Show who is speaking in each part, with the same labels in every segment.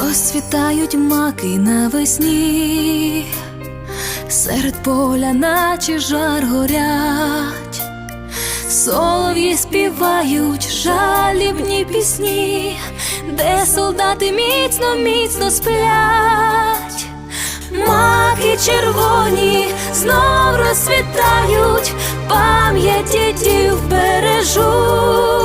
Speaker 1: Розцвітають маки навесні, серед поля, наче жар горять, солов'ї співають жалібні пісні, де солдати міцно, міцно сплять, маки червоні знов розцвітають, пам'ять дідів бережуть.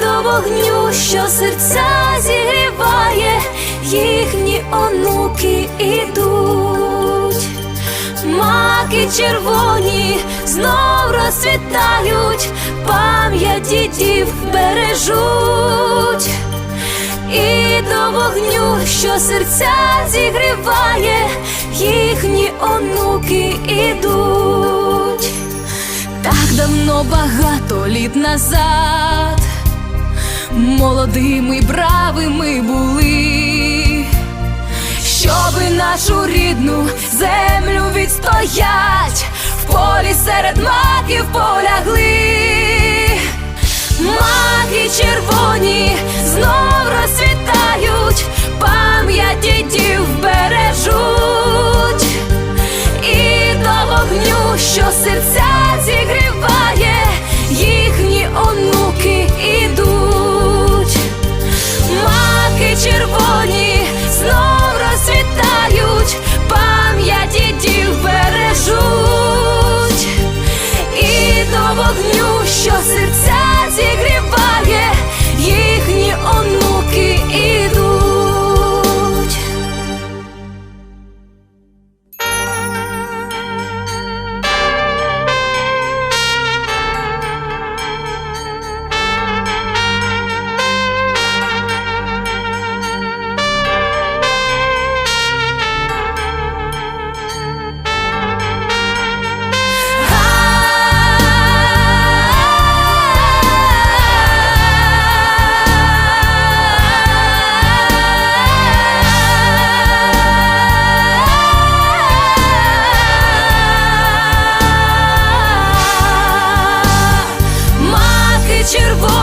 Speaker 1: До вогню, що серця зігріває, їхні онуки ідуть, маки червоні знов розцвітають, пам'ять дідів бережуть, і до вогню, що серця зігріває, їхні онуки ідуть. Так давно багато літ назад молодими бравими були, щоби нашу рідну землю відстоять, в полі серед маків полягли, червоні. червоний.